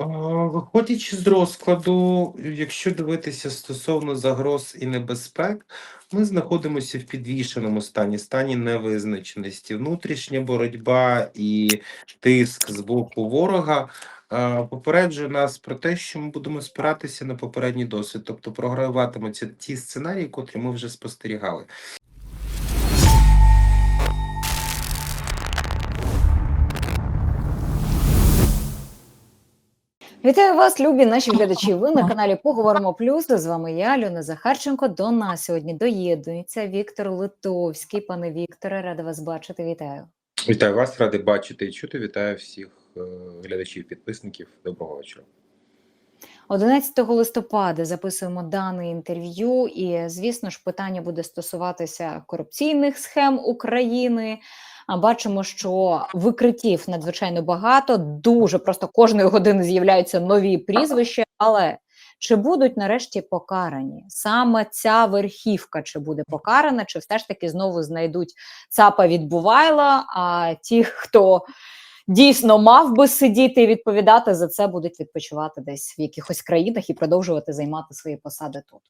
Виходячи з розкладу, якщо дивитися стосовно загроз і небезпек, ми знаходимося в підвішеному стані, стані невизначеності. Внутрішня боротьба і тиск з боку ворога попереджує нас про те, що ми будемо спиратися на попередній досвід, тобто програватимуться ті сценарії, котрі ми вже спостерігали. Вітаю вас, любі наші глядачі. Ви на каналі Поговоримо Плюс. З вами я, Альона Захарченко. До нас сьогодні доєднується Віктор Литовський. Пане Вікторе, рада вас бачити. Вітаю. Вітаю вас, радий бачити і чути. Вітаю всіх е, глядачів, підписників. Доброго вечора. 11 листопада записуємо дане інтерв'ю, і звісно ж, питання буде стосуватися корупційних схем України. Бачимо, що викриттів надзвичайно багато. Дуже просто кожної години з'являються нові прізвища. Але чи будуть нарешті покарані саме ця верхівка? Чи буде покарана, чи все ж таки знову знайдуть ЦАПа відбувайла? А ті, хто дійсно мав би сидіти і відповідати за це, будуть відпочивати десь в якихось країнах і продовжувати займати свої посади тут.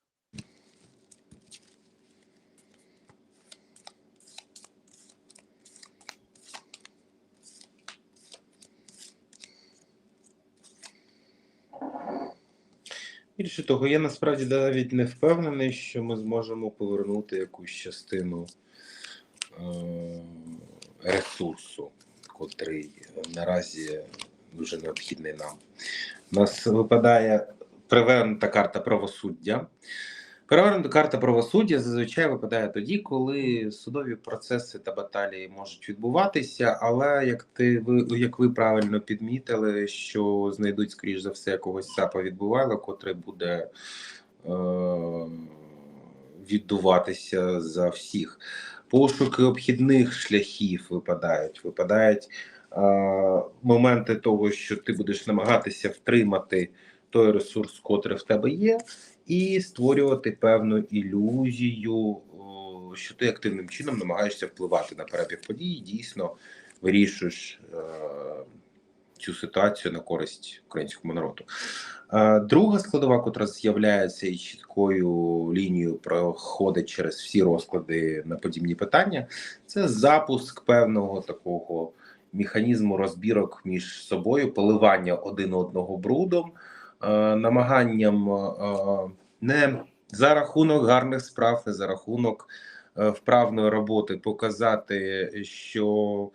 Більше того, я насправді навіть не впевнений, що ми зможемо повернути якусь частину е, ресурсу, котрий наразі дуже необхідний нам. У нас випадає привернута карта правосуддя. Перевернута карта правосуддя зазвичай випадає тоді, коли судові процеси та баталії можуть відбуватися, але як ти ви як ви правильно підмітили, що знайдуть скоріш за все якогось САПа відбувала, котре буде е, віддуватися за всіх. Пошуки обхідних шляхів випадають. Випадають е, моменти того, що ти будеш намагатися втримати той ресурс, котрий в тебе є і створювати певну ілюзію, що ти активним чином намагаєшся впливати на перебіг подій, дійсно вирішуєш е, цю ситуацію на користь українському народу. Е, друга складова, котра з'являється і чіткою лінією проходить через всі розклади на подібні питання, це запуск певного такого механізму розбірок між собою, поливання один одного брудом. Е, намаганням не за рахунок гарних справ, не за рахунок е, вправної роботи показати, що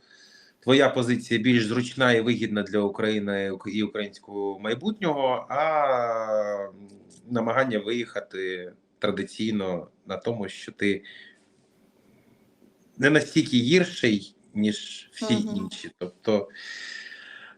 твоя позиція більш зручна і вигідна для України і українського майбутнього, а намагання виїхати традиційно на тому, що ти не настільки гірший, ніж всі Мгм. інші. Тобто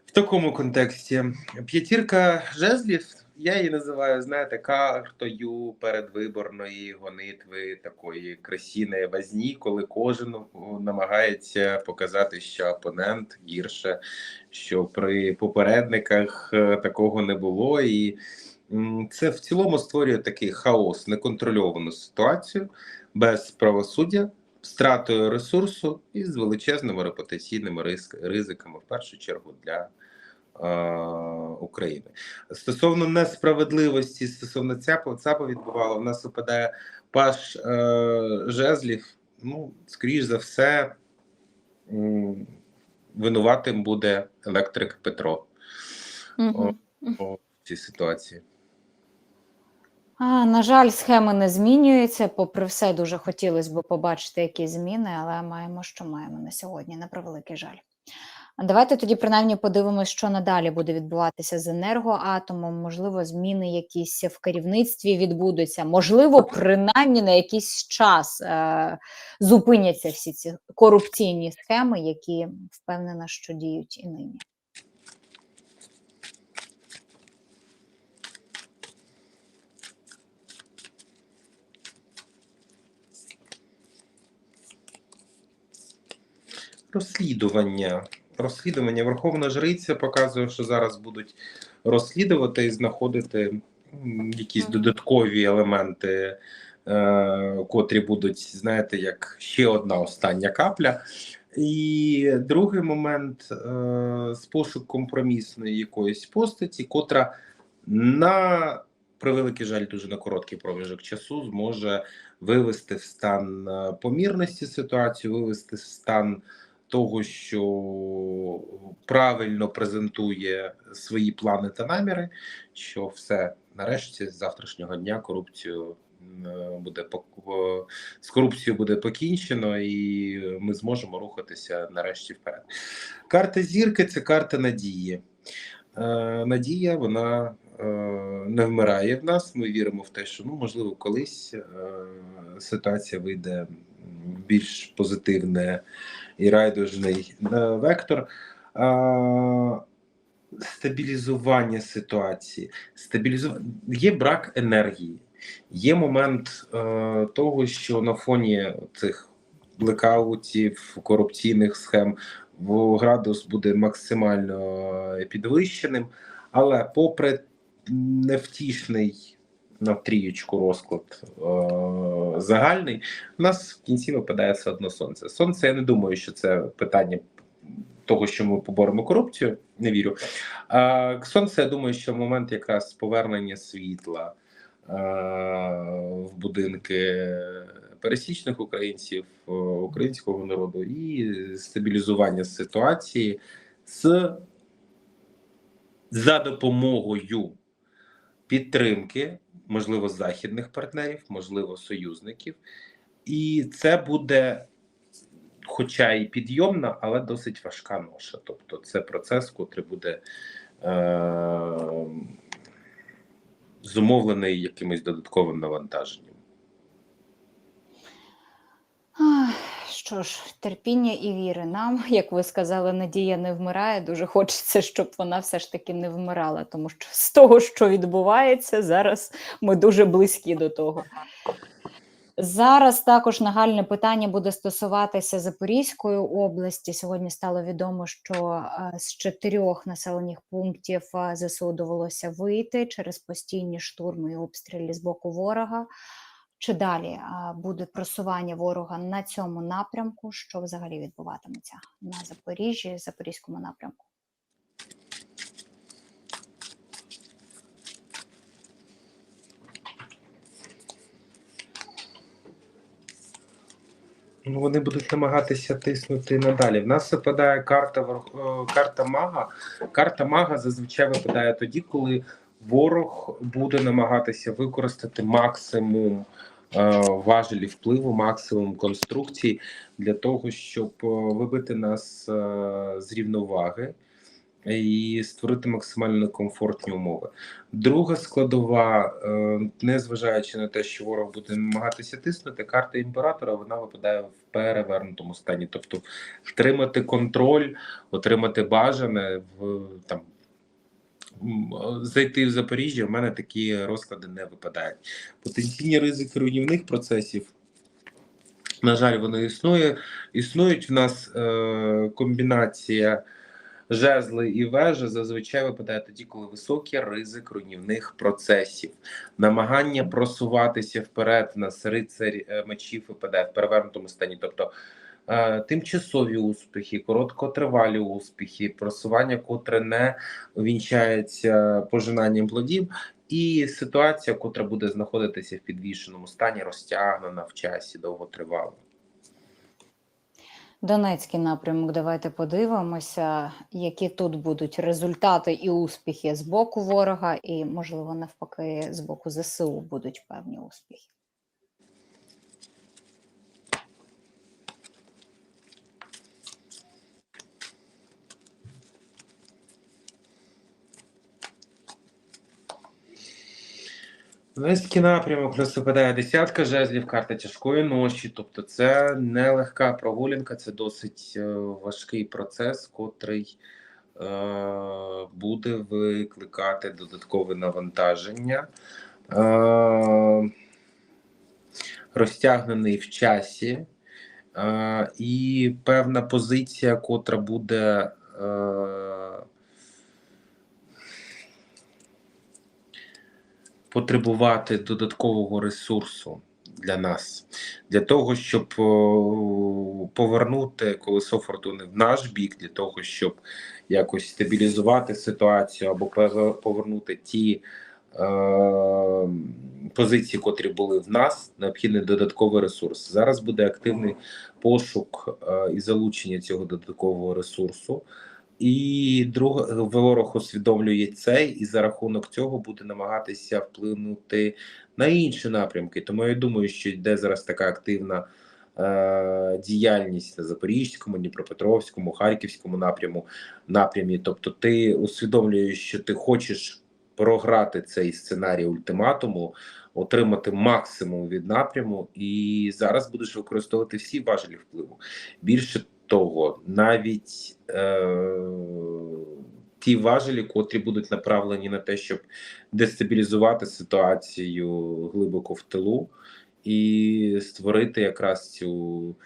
в такому контексті п'ятірка жезлів, я її називаю, знаєте, картою передвиборної гонитви такої красіної возні, коли кожен намагається показати, що опонент гірше, що при попередниках е, такого не було, і це в цілому створює такий хаос, неконтрольовану ситуацію без правосуддя. Стратою ресурсу і з величезними репутаційними ризиками, в першу чергу для е, України. Стосовно несправедливості, стосовно ЦАПа, ЦАПа відбувало, в нас випадає паш е, жезлів. Ну, скоріш за все, винуватим буде електрик Петро Мгм. у цій ситуації. А, на жаль, схеми не змінюються. Попри все, дуже хотілося б побачити якісь зміни, але маємо, що маємо на сьогодні, на превеликий жаль. Давайте тоді принаймні подивимося, що надалі буде відбуватися з енергоатомом. Можливо, зміни якісь в керівництві відбудуться. Можливо, принаймні на якийсь час е- зупиняться всі ці корупційні схеми, які впевнена, що діють і нині. Розслідування. Розслідування. Верховна Жриця показує, що зараз будуть розслідувати і знаходити якісь додаткові елементи, е, котрі будуть, знаєте, як ще одна остання капля. І другий момент е, з пошук компромісної якоїсь постаті, котра на превеликий жаль, дуже на короткий проміжок часу зможе вивести в стан е, помірності ситуацію, вивести в стан того, що правильно презентує свої плани та наміри, що все нарешті з завтрашнього дня корупцію буде з корупцією буде покінчено, і ми зможемо рухатися нарешті вперед. Карта зірки це карта надії. Е, Надія вона е, не вмирає в нас. Ми віримо в те, що ну можливо колись е, ситуація вийде більш позитивне і райдужний е, вектор. Стабілізування ситуації, стабілізування є брак енергії. Є момент е, того, що на фоні цих блекаутів, корупційних схем градус буде максимально підвищеним, але попри невтішний на трієчку розклад е, загальний, у нас в кінці випадає все одно сонце. Сонце, я не думаю, що це питання того, що ми поборемо корупцію, не вірю. А сонце, я думаю, що момент якраз повернення світла е, в будинки пересічних українців, е, українського народу і стабілізування ситуації з за допомогою підтримки, можливо, західних партнерів, можливо, союзників, і це буде. Хоча і підйомна, але досить важка ноша. Тобто, це процес, котрий буде е- зумовлений якимось додатковим навантаженням. Що ж, терпіння і віри нам, як ви сказали, надія не вмирає. Дуже хочеться, щоб вона все ж таки не вмирала, тому що з того, що відбувається, зараз ми дуже близькі до того. Зараз також нагальне питання буде стосуватися Запорізької області. Сьогодні стало відомо, що е, з чотирьох населених пунктів е, ЗСУ довелося вийти через постійні штурми і обстріли з боку ворога. Чи далі буде просування ворога на цьому напрямку? Що взагалі відбуватиметься на Запоріжжі, Запорізькому напрямку? Ну, вони будуть намагатися тиснути надалі. В нас випадає карта е, карта мага. Карта мага зазвичай випадає тоді, коли ворог буде намагатися використати максимум е, важелів впливу, максимум конструкцій для того, щоб е, вибити нас е, з рівноваги і створити максимально комфортні умови. Друга складова, е, незважаючи на те, що ворог буде намагатися тиснути, карта імператора вона випадає в перевернутому стані, тобто втримати контроль, отримати бажане в там. Зайти в Запоріжжя, в мене такі розклади не випадають. Потенційні ризики руйнівних процесів, на жаль, вони існує. Існують в нас е, комбінація жезли і вежа зазвичай випадає тоді, коли високий ризик руйнівних процесів, намагання просуватися вперед в нас рицарь е, мечів випадає в перевернутому стані, тобто тимчасові успіхи, короткотривалі успіхи, просування, котре не увінчається пожинанням плодів. І ситуація, котра буде знаходитися в підвішеному стані, розтягнена в часі, довготривала. Донецький напрямок. Давайте подивимося, які тут будуть результати і успіхи з боку ворога, і, можливо, навпаки, з боку ЗСУ будуть певні успіхи. Донецький напрямок нас десятка жезлів, карта тяжкої ночі. Тобто, це не легка прогулянка, це досить е, важкий процес, котрий е, буде викликати додаткове навантаження. Е, розтягнений в часі, е, і певна позиція, котра буде. Е, потребувати додаткового ресурсу для нас, для того, щоб повернути колесо фортуни в наш бік, для того, щоб якось стабілізувати ситуацію або повернути ті е, позиції, котрі були в нас, необхідний додатковий ресурс. Зараз буде активний пошук е, і залучення цього додаткового ресурсу. І друге, ворог усвідомлює це, і за рахунок цього буде намагатися вплинути на інші напрямки. Тому я думаю, що йде зараз така активна е, діяльність на Запорізькому, Дніпропетровському, Харківському напряму напрямі. Тобто, ти усвідомлюєш, що ти хочеш програти цей сценарій ультиматуму, отримати максимум від напряму, і зараз будеш використовувати всі важелі впливу. Більше того, навіть е, ті важелі, котрі будуть направлені на те, щоб дестабілізувати ситуацію глибоко в тилу і створити якраз цю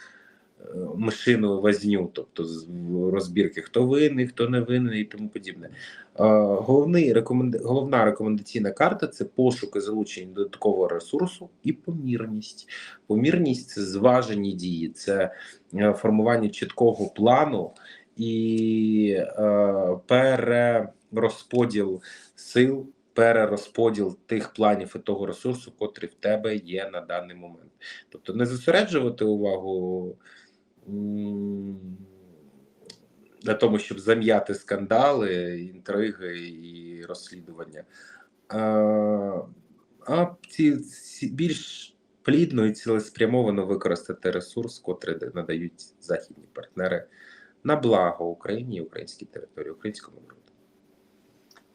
мишину возню, тобто з- розбірки, хто винний, хто не винний і тому подібне. Головний рекоменд... головна рекомендаційна карта це пошук і залучення додаткового ресурсу і помірність. Помірність це зважені дії, це е, формування чіткого плану і е, перерозподіл сил, перерозподіл тих планів і того ресурсу, котрий в тебе є на даний момент. Тобто не зосереджувати увагу на тому, щоб зам'яти скандали, інтриги і розслідування, а, ці, більш плідно і цілеспрямовано використати ресурс, котрий надають західні партнери на благо Україні українській території, українському народу.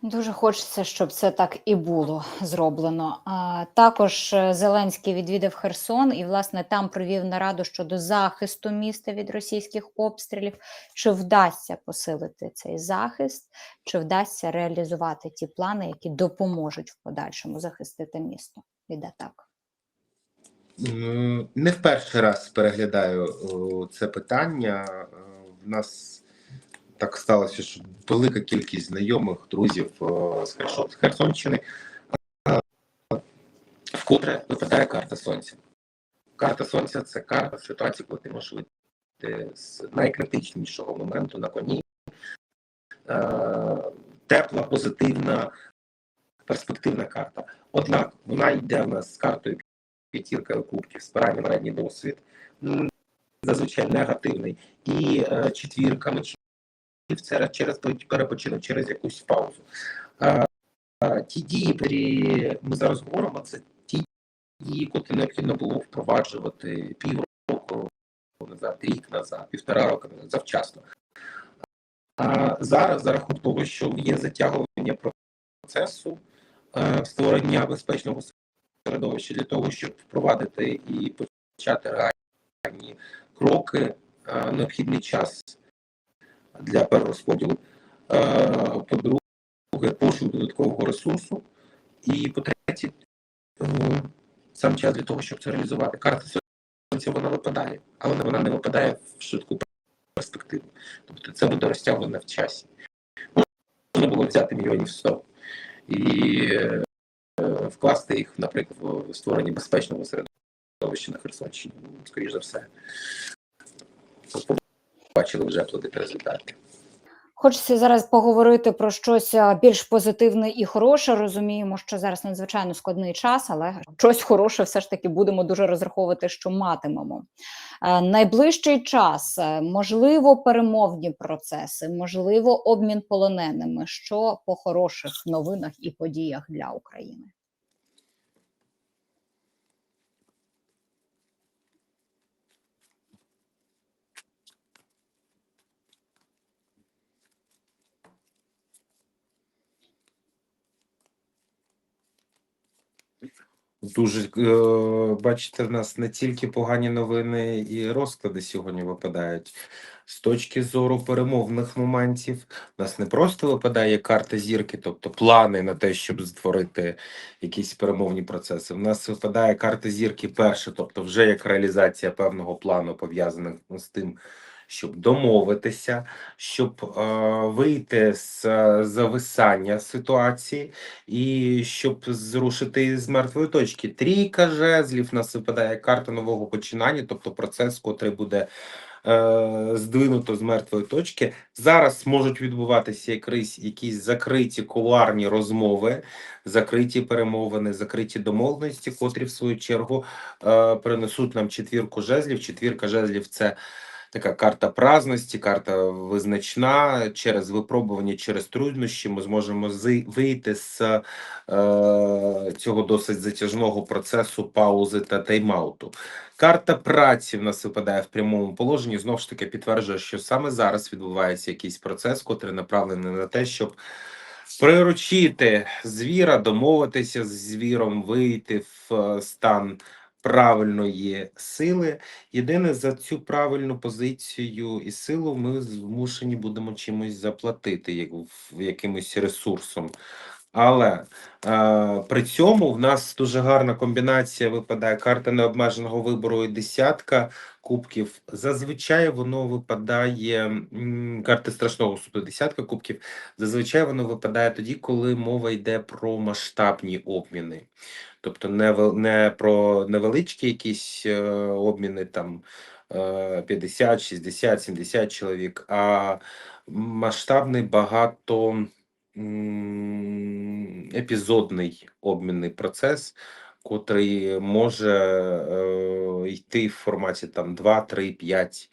Дуже хочеться, щоб це так і було зроблено. А, також е, Зеленський відвідав Херсон і, власне, там провів нараду щодо захисту міста від російських обстрілів. Чи вдасться посилити цей захист, чи вдасться реалізувати ті плани, які допоможуть в подальшому захистити місто від атак? Не в перший раз переглядаю це питання. Е, В нас так сталося, що велика кількість знайомих, друзів з Херсонщини е, вкотре випадає карта сонця. Карта сонця це карта ситуації, коли ти можеш вийти з найкритичнішого моменту на коні. Е, Тепла, позитивна, перспективна карта. Однак вона йде в нас з картою п'ятірка кубків, спиральний ранній досвід, зазвичай негативний, і е, четвірка це через перепочинок, через якусь паузу. Е, е, ті дії, які ми зараз говоримо, це ті дії, котрі необхідно було впроваджувати півроку назад, рік назад, півтора року назад, завчасно. А зараз, за рахунок того, що є затягування процесу е, створення безпечного середовище для того, щоб впровадити і почати реальні кроки, е, необхідний час для перерозподілу. Е, По-друге, пошук додаткового ресурсу. І по-третє, е, сам час для того, щоб це реалізувати. Карта сонця вона випадає, але вона не випадає в швидку перспективу. Тобто це буде розтягнено в часі. Можна було взяти мільйонів 100 і е, вкласти їх, наприклад, в створення безпечного середовища на Херсонщині. Ну, Скоріше за все, бачили вже плодити результати. Хочеться зараз поговорити про щось більш позитивне і хороше. Розуміємо, що зараз надзвичайно складний час, але щось хороше все ж таки будемо дуже розраховувати, що матимемо. Найближчий час, можливо, перемовні процеси, можливо, обмін полоненими. Що по хороших новинах і подіях для України? Дуже е, бачите, в нас не тільки погані новини і розклади сьогодні випадають. З точки зору перемовних моментів, у нас не просто випадає карта зірки, тобто плани на те, щоб створити якісь перемовні процеси. У нас випадає карта зірки перша, тобто вже як реалізація певного плану, пов'язаних з тим, щоб домовитися, щоб е, вийти з е, зависання ситуації і щоб зрушити з мертвої точки. Трійка жезлів нас випадає карта нового починання, тобто процес, котрий буде е, здвинуто з мертвої точки. Зараз можуть відбуватися якісь, якісь закриті кулуарні розмови, закриті перемовини, закриті домовленості, котрі в свою чергу е, принесуть нам четвірку жезлів. Четвірка жезлів це така карта праздності, карта визначна. Через випробування, через труднощі ми зможемо вийти з е, цього досить затяжного процесу паузи та тайм-ауту. Карта праці в нас випадає в прямому положенні. Знову ж таки підтверджує, що саме зараз відбувається якийсь процес, котрий направлений на те, щоб приручити звіра, домовитися з звіром, вийти в е, стан правильної сили. Єдине за цю правильну позицію і силу ми змушені будемо чимось заплатити, як якимось ресурсом. Але е, при цьому в нас дуже гарна комбінація випадає карта необмеженого вибору і десятка кубків. Зазвичай воно випадає карти страшного суду, десятка кубків. Зазвичай воно випадає тоді, коли мова йде про масштабні обміни. Тобто не, не про невеличкі якісь е, обміни там е, 50, 60, 70 чоловік, а масштабний багато епізодний обмінний процес, котрий може е, йти в форматі там 2, 3, 5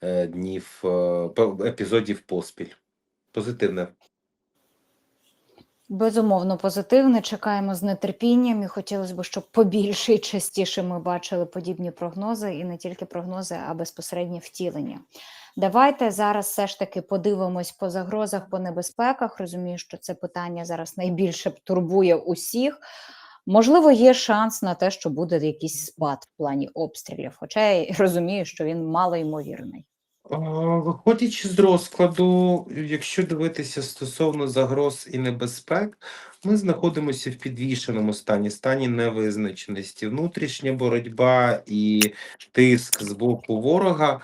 е, днів е, епізодів поспіль. Позитивне. Безумовно, позитивне. Чекаємо з нетерпінням і хотілося б, щоб побільше і частіше ми бачили подібні прогнози, і не тільки прогнози, а безпосереднє втілення. Давайте зараз все ж таки подивимось по загрозах, по небезпеках. Розумію, що це питання зараз найбільше турбує усіх. Можливо, є шанс на те, що буде якийсь спад в плані обстрілів, хоча я розумію, що він малоймовірний. Виходячи з розкладу, якщо дивитися стосовно загроз і небезпек, ми знаходимося в підвішеному стані, стані невизначеності. Внутрішня боротьба і тиск з боку ворога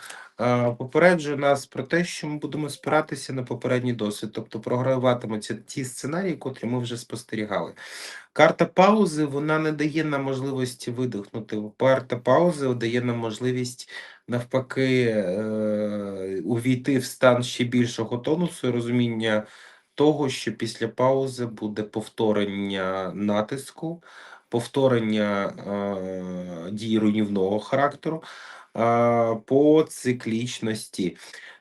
попереджує нас про те, що ми будемо спиратися на попередній досвід, тобто програватимуться ті сценарії, котрі ми вже спостерігали. Карта паузи вона не дає нам можливості видихнути. Карта паузи дає нам можливість навпаки е, увійти в стан ще більшого тонусу і розуміння того, що після паузи буде повторення натиску, повторення е, дій руйнівного характеру по циклічності.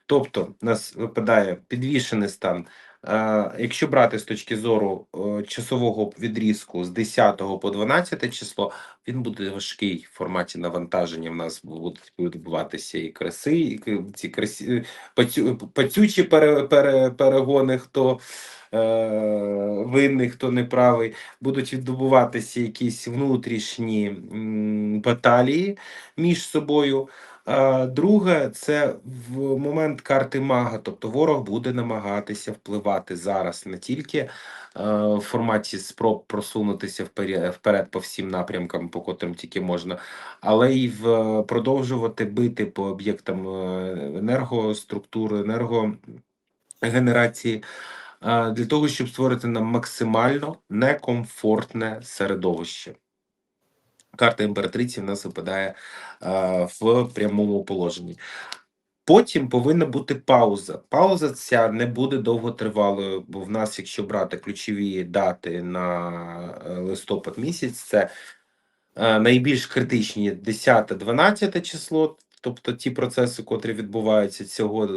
Тобто, у нас випадає підвішений стан. Е, Якщо брати з точки зору е, часового відрізку з 10 по 12 число, він буде важкий в форматі навантаження. В нас будуть відбуватися і краси, і ці красі, пацю, пацючі пере, пере, перегони, хто е, винний, хто неправий. Будуть відбуватися якісь внутрішні баталії між собою. Друге, це в момент карти мага, тобто ворог буде намагатися впливати зараз не тільки е, в форматі спроб просунутися вперед, вперед по всім напрямкам, по котрим тільки можна, але й в продовжувати бити по об'єктам е, енергоструктури, енергогенерації. е, Для того, щоб створити нам максимально некомфортне середовище. Карта імператриці в нас випадає е, в прямому положенні. Потім повинна бути пауза. Пауза ця не буде довготривалою, бо в нас, якщо брати ключові дати на е, листопад місяць, це е, найбільш критичні 10-12 число, тобто ті процеси, котрі відбуваються цього е,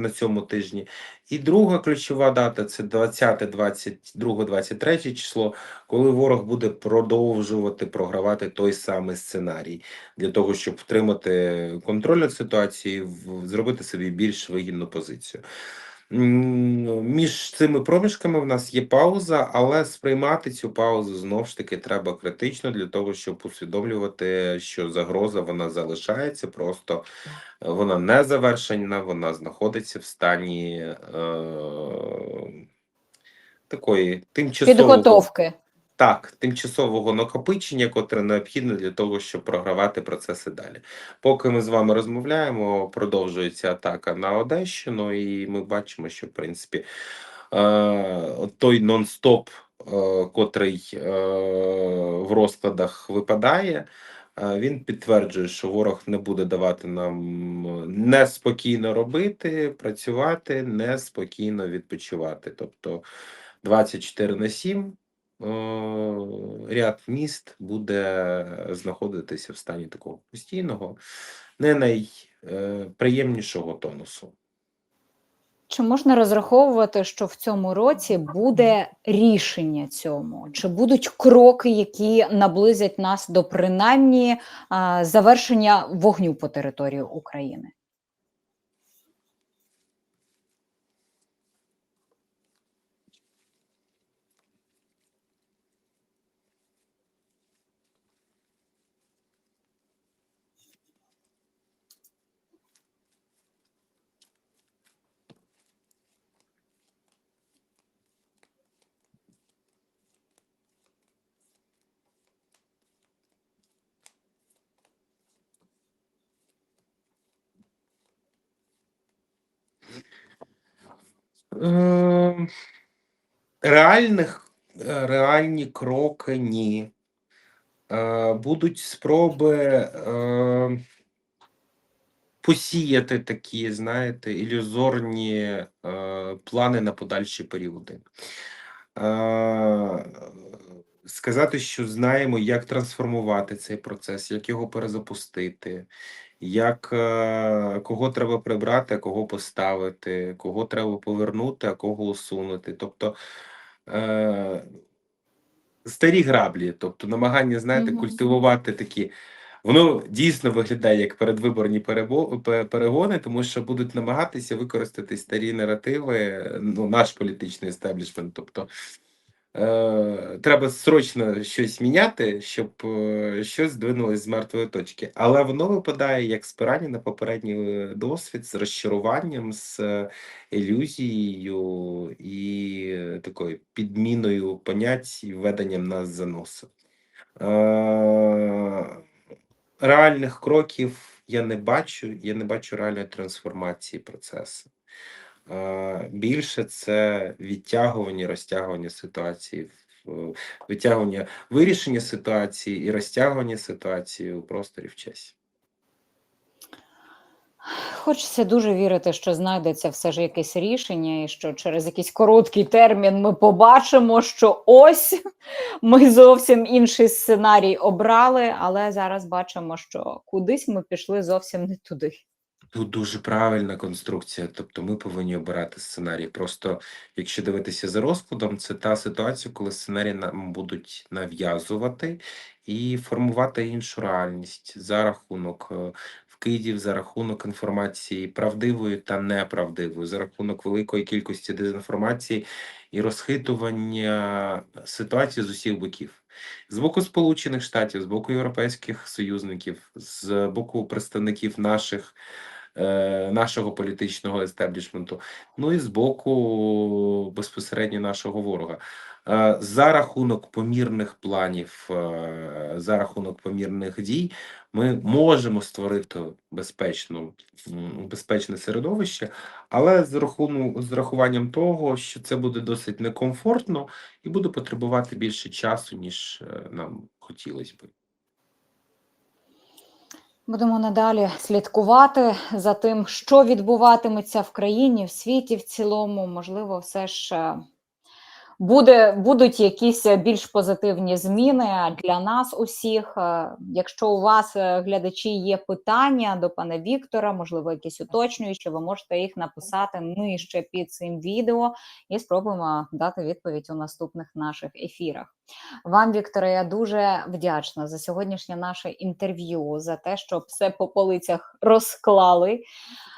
на цьому тижні. І друга ключова дата це 20, 22, 23 число, коли ворог буде продовжувати програвати той самий сценарій для того, щоб втримати контроль над ситуацією, зробити собі більш вигідну позицію. Між цими проміжками в нас є пауза, але сприймати цю паузу знов ж таки треба критично для того, щоб усвідомлювати, що загроза вона залишається, просто вона не завершена, вона знаходиться в стані е, такої тимчасової Підготовки. Так, тимчасового накопичення, котре необхідне для того, щоб програвати процеси далі. Поки ми з вами розмовляємо, продовжується атака на Одещину, і ми бачимо, що в принципі е, той нон-стоп, е, котрий е, в розкладах випадає. Він підтверджує, що ворог не буде давати нам неспокійно робити, працювати, неспокійно відпочивати. Тобто 24 на 7 е, ряд міст буде знаходитися в стані такого постійного, не найприємнішого тонусу. Чи можна розраховувати, що в цьому році буде рішення цьому? Чи будуть кроки, які наблизять нас до принаймні завершення вогню по території України? Реальних е, реальні кроки ні. Е, Будуть спроби е, посіяти такі, знаєте, ілюзорні е, плани на подальші періоди. Е, Сказати, що знаємо, як трансформувати цей процес, як його перезапустити, як е, кого треба прибрати, а кого поставити, кого треба повернути, а кого усунути. Тобто е, старі граблі, тобто намагання, знаєте, Мгм. культивувати такі. Воно дійсно виглядає як передвиборні перегони, тому що будуть намагатися використати старі наративи, ну, наш політичний естеблішмент. Тобто е, треба срочно щось міняти, щоб е, щось здвинулось з мертвої точки. Але воно випадає як спирання на попередній е, досвід з розчаруванням, з ілюзією і такою підміною понять і введенням нас за носа. Е, реальних кроків я не бачу, я не бачу реальної трансформації процесу. Більше це відтягування, розтягування ситуації, витягування вирішення ситуації і розтягування ситуації у просторі в часі. Хочеться дуже вірити, що знайдеться все ж якесь рішення, і що через якийсь короткий термін ми побачимо, що ось ми зовсім інший сценарій обрали, але зараз бачимо, що кудись ми пішли зовсім не туди. Тут дуже правильна конструкція, тобто ми повинні обирати сценарій. Просто якщо дивитися за розкладом, це та ситуація, коли сценарії нам будуть нав'язувати і формувати іншу реальність за рахунок е, вкидів, за рахунок інформації правдивої та неправдивої, за рахунок великої кількості дезінформації і розхитування ситуації з усіх боків. З боку Сполучених Штатів, з боку європейських союзників, з боку представників наших нашого політичного естеблішменту, ну і з боку безпосередньо нашого ворога. Е, За рахунок помірних планів, е, за рахунок помірних дій, ми можемо створити безпечну, безпечне середовище, але з рахуну, з рахуванням того, що це буде досить некомфортно і буде потребувати більше часу, ніж е, нам хотілося би. Будемо надалі слідкувати за тим, що відбуватиметься в країні, в світі в цілому. Можливо, все ж е, буде, будуть якісь більш позитивні зміни для нас усіх. Е, Якщо у вас, е, глядачі, є питання до пана Віктора, можливо, якісь уточнюючі, ви можете їх написати нижче під цим відео і спробуємо дати відповідь у наступних наших ефірах. Вам, Вікторе, я дуже вдячна за сьогоднішнє наше інтерв'ю, за те, що все по полицях розклали,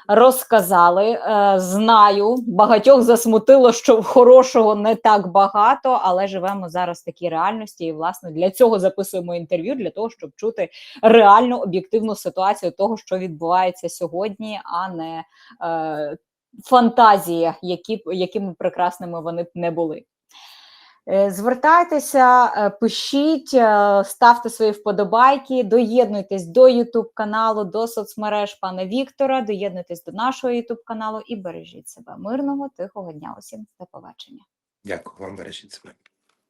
розказали. Е, Знаю, багатьох засмутило, що хорошого не так багато, але живемо зараз в такій реальності. І, власне, для цього записуємо інтерв'ю, для того, щоб чути реальну об'єктивну ситуацію того, що відбувається сьогодні, а не е, фантазії, які, якими прекрасними вони б не були. Е, Звертайтеся, е, пишіть, е, ставте свої вподобайки, доєднуйтесь до Ютуб каналу, до соцмереж пана Віктора, доєднуйтесь до нашого Ютуб каналу і бережіть себе. Мирного, тихого дня усім. До побачення. Дякую вам, бережіть себе.